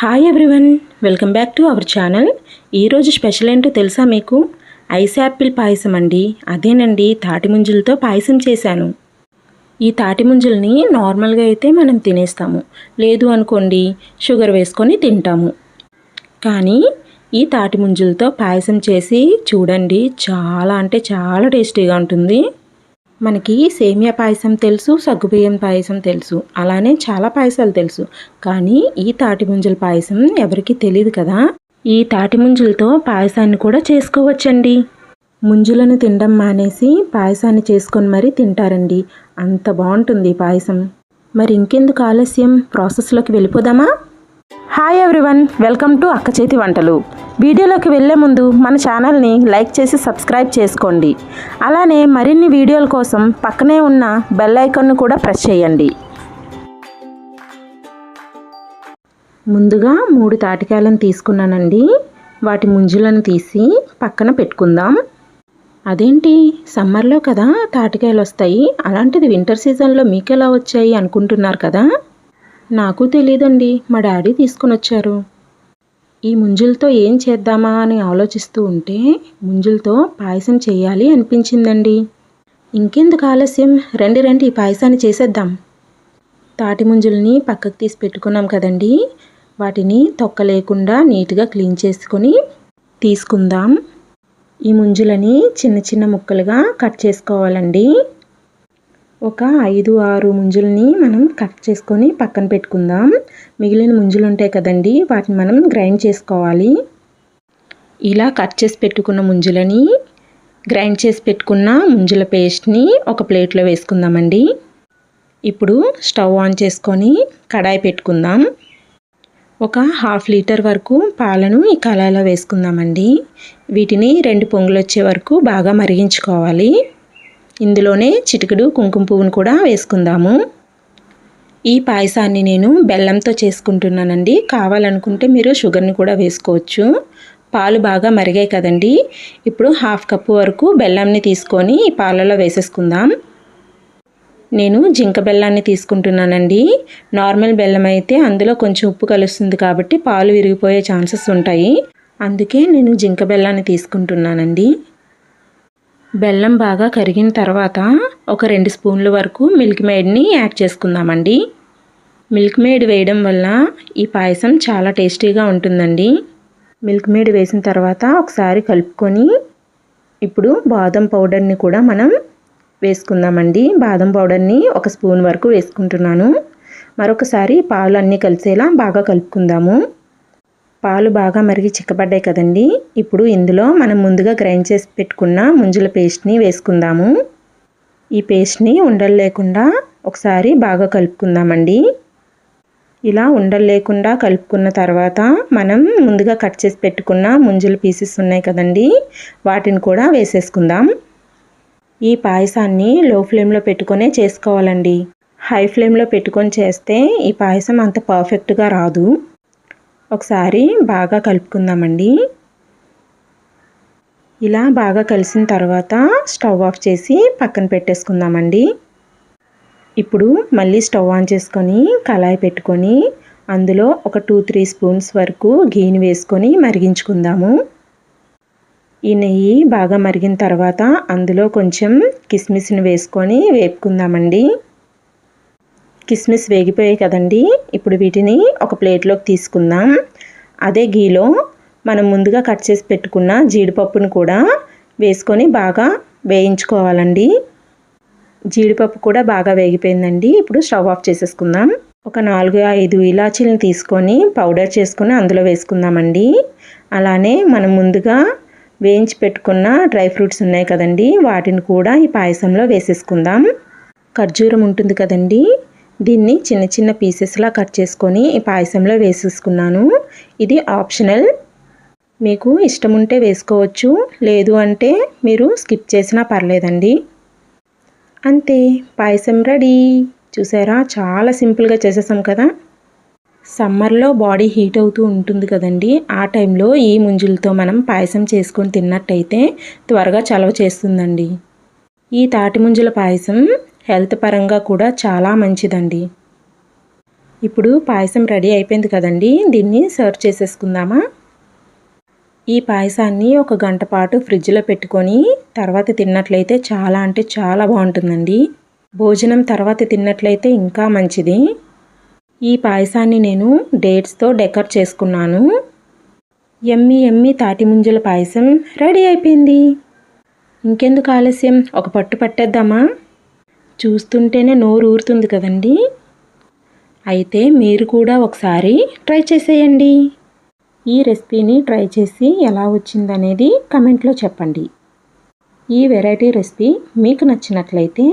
Hi everyone welcome back to our channel ఈరోజు special ఏంటో తెలుసా మీకు? ఐస్ యాపిల్ పాయసం అండి. అదేనండి తాటిముంజులతో పాయసం చేశాను. ఈ తాటి ముంజల్ని నార్మల్గా అయితే మనం తినేస్తాము. లేదు అనుకోండి షుగర్ వేసుకొని తింటాము. కానీ ఈ తాటిముంజులతో పాయసం చేసి చూడండి చాలా అంటే చాలా టేస్టీగా ఉంటుంది. మనకి సేమియా పాయసం తెలుసు సగ్గుబియ్యం పాయసం తెలుసు. అలానే చాలా పాయసాలు తెలుసు. కానీ ఈ తాటి ముంజల పాయసం ఎవరికి తెలియదు కదా? ఈ తాటి ముంజలతో పాయసాన్ని కూడా చేసుకోవచ్చండి. ముంజులను తినడం మానేసి పాయసాన్ని చేసుకొని మరీ తింటారండి. అంత బాగుంటుంది ఈ పాయసం. మరి ఇంకెందుకు ఆలస్యం? ప్రాసెస్లోకి వెళ్ళిపోదామా? హాయ్ ఎవ్రీవన్ వెల్కమ్ టు అక్క చేతి వంటలు. వీడియోలోకి వెళ్ళే ముందు మన ఛానల్ని లైక్ చేసి సబ్స్క్రైబ్ చేసుకోండి. అలానే మరిన్ని వీడియోల కోసం పక్కనే ఉన్న బెల్ ఐకాన్ను కూడా ప్రెస్ చేయండి. ముందుగా మూడు తాటికాయలను తీసుకున్నానండి. వాటి ముంజులను తీసి పక్కన పెట్టుకుందాం. అదేంటి? సమ్మర్లో కదా తాటికాయలు వస్తాయి. అలాంటిది వింటర్ సీజన్లో మీకు ఎలా వచ్చాయి అనుకుంటున్నారు కదా? నాకు తెలియదండి మా డాడీ తీసుకుని వచ్చారు ఈ ముంజులతో ఏం చేద్దామా అని ఆలోచిస్తూ ఉంటే ముంజులతో పాయసం చేయాలి అనిపించిందండి. ఇంకెందుకు ఆలస్యం? రండి రండి ఈ పాయసాన్ని చేసేద్దాం. తాటి ముంజుల్ని పక్కకు తీసి పెట్టుకున్నాం కదండి. వాటిని తొక్క లేకుండా నీట్గా క్లీన్ చేసుకొని తీసుకుందాం. ఈ ముంజులని చిన్న చిన్న ముక్కలుగా కట్ చేసుకోవాలండి. ఒక ఐదు ఆరు ముంజుల్ని మనం కట్ చేసుకొని పక్కన పెట్టుకుందాం. మిగిలిన ముంజులు ఉంటాయి కదండి వాటిని మనం గ్రైండ్ చేసుకోవాలి. ఇలా కట్ చేసి పెట్టుకున్న ముంజులని గ్రైండ్ చేసి పెట్టుకున్న ముంజుల పేస్ట్ని ఒక ప్లేట్లో వేసుకుందామండి. ఇప్పుడు స్టవ్ ఆన్ చేసుకొని కడాయి పెట్టుకుందాం. ఒక హాఫ్ లీటర్ వరకు పాలను ఈ కళాయిలో వేసుకుందామండి. వీటిని రెండు పొంగులు వచ్చే వరకు బాగా మరిగించుకోవాలి. ఇందులోనే చిటికెడు కుంకుమ పువ్వును కూడా వేసుకుందాము. ఈ పాయసాన్ని నేను బెల్లంతో చేసుకుంటున్నానండి. కావాలనుకుంటే మీరు షుగర్ని కూడా వేసుకోవచ్చు. పాలు బాగా మరిగాయి కదండి. ఇప్పుడు హాఫ్ కప్పు వరకు బెల్లంని తీసుకొని ఈ పాలలో వేసేసుకుందాం. నేను జింక బెల్లాన్ని తీసుకుంటున్నానండి. నార్మల్ బెల్లం అయితే అందులో కొంచెం ఉప్పు కలుస్తుంది కాబట్టి పాలు విరిగిపోయే ఛాన్సెస్ ఉంటాయి. అందుకే నేను జింక బెల్లాన్ని తీసుకుంటున్నానండి. బెల్లం బాగా కరిగిన తర్వాత ఒక రెండు స్పూన్ల వరకు మిల్క్ మేడ్ని యాడ్ చేసుకుందామండి. మిల్క్ మేడ్ వేయడం వల్ల ఈ పాయసం చాలా టేస్టీగా ఉంటుందండి. మిల్క్ మేడ్ వేసిన తర్వాత ఒకసారి కలుపుకొని ఇప్పుడు బాదం పౌడర్ని కూడా మనం వేసుకుందామండి. బాదం పౌడర్ని ఒక స్పూన్ వరకు వేసుకుంటున్నాను. మరొకసారి పాలు అన్నీ కలిసేలా బాగా కలుపుకుందాము. పాలు బాగా మరిగి చిక్కబడ్డాయి కదండి. ఇప్పుడు ఇందులో మనం ముందుగా గ్రైండ్ చేసి పెట్టుకున్న ముంజుల పేస్ట్ని వేసుకుందాము. ఈ పేస్ట్ని ఉండలు లేకుండా ఒకసారి బాగా కలుపుకుందామండి. ఇలా ఉండలు లేకుండా కలుపుకున్న తర్వాత మనం ముందుగా కట్ చేసి పెట్టుకున్న ముంజుల పీసెస్ ఉన్నాయి కదండి. వాటిని కూడా వేసేసుకుందాం. ఈ పాయసాన్ని లో ఫ్లేమ్లో పెట్టుకొనే చేసుకోవాలండి. హై ఫ్లేమ్లో పెట్టుకొని చేస్తే ఈ పాయసం అంత పర్ఫెక్ట్గా రాదు. ఒకసారి బాగా కలుపుకుందామండి. ఇలా బాగా కలిసిన తర్వాత స్టవ్ ఆఫ్ చేసి పక్కన పెట్టేసుకుందామండి. ఇప్పుడు మళ్ళీ స్టవ్ ఆన్ చేసుకొని కళాయి పెట్టుకొని అందులో ఒక టూ త్రీ స్పూన్స్ వరకు గీని వేసుకొని మరిగించుకుందాము. ఈ నెయ్యి బాగా మరిగిన తర్వాత అందులో కొంచెం కిస్మిస్ని వేసుకొని వేపుకుందామండి. కిస్మిస్ వేగిపోయాయి కదండి. ఇప్పుడు వీటిని ఒక ప్లేట్లోకి తీసుకుందాం. అదే గీలో మనం ముందుగా కట్ చేసి పెట్టుకున్న జీడిపప్పును కూడా వేసుకొని బాగా వేయించుకోవాలండి. జీడిపప్పు కూడా బాగా వేగిపోయిందండి. ఇప్పుడు స్టవ్ ఆఫ్ చేసేసుకుందాం. ఒక నాలుగు ఐదు ఇలాచీలను తీసుకొని పౌడర్ చేసుకుని అందులో వేసుకుందామండి. అలానే మనం ముందుగా వేయించి పెట్టుకున్న డ్రై ఫ్రూట్స్ ఉన్నాయి కదండి. వాటిని కూడా ఈ పాయసంలో వేసేసుకుందాం. ఖర్జూరం ఉంటుంది కదండి. దీన్ని చిన్న చిన్న పీసెస్లా కట్ చేసుకొని ఈ పాయసంలో వేసేసుకున్నాను. ఇది ఆప్షనల్ మీకు ఇష్టం ఉంటే వేసుకోవచ్చు లేదు అంటే మీరు స్కిప్ చేసినా పర్లేదండి. అంతే పాయసం రెడీ చూసారా? చాలా సింపుల్గా చేసేసాం కదా? సమ్మర్లో బాడీ హీట్ అవుతూ ఉంటుంది కదండి. ఆ టైంలో ఈ ముంజులతో మనం పాయసం చేసుకొని తిన్నట్టయితే త్వరగా చలవ చేస్తుందండి. ఈ తాటి ముంజుల పాయసం హెల్త్ పరంగా కూడా చాలా మంచిదండి. ఇప్పుడు పాయసం రెడీ అయిపోయింది కదండి. దీన్ని సర్వ్ చేసేసుకుందామా? ఈ పాయసాన్ని ఒక గంట పాటు ఫ్రిడ్జ్లో పెట్టుకొని తర్వాత తిన్నట్లయితే చాలా అంటే చాలా బాగుంటుందండి. భోజనం తర్వాత తిన్నట్లయితే ఇంకా మంచిది. ఈ పాయసాన్ని నేను డేట్స్తో డెకర్ చేసుకున్నాను. ఎమ్మి ఎమ్మి తాటి ముంజల పాయసం రెడీ అయిపోయింది. ఇంకెందుకు ఆలస్యం? ఒక పట్టు పట్టేద్దామా? చూస్తుంటేనే నోరు ఊరుతుంది కదండి. అయితే మీరు కూడా ఒకసారి ట్రై చేసేయండి. ఈ రెసిపీని ట్రై చేసి ఎలా వచ్చిందనేది కమెంట్లో చెప్పండి. ఈ వెరైటీ రెసిపీ మీకు నచ్చినట్లయితే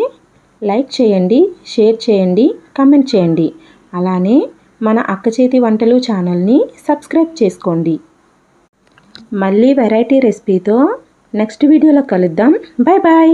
లైక్ చేయండి షేర్ చేయండి కమెంట్ చేయండి. అలానే మన అక్క చేతి వంటలు ఛానల్ని సబ్స్క్రైబ్ చేసుకోండి. మళ్ళీ వెరైటీ రెసిపీతో నెక్స్ట్ వీడియోలో కలుద్దాం. Bye bye!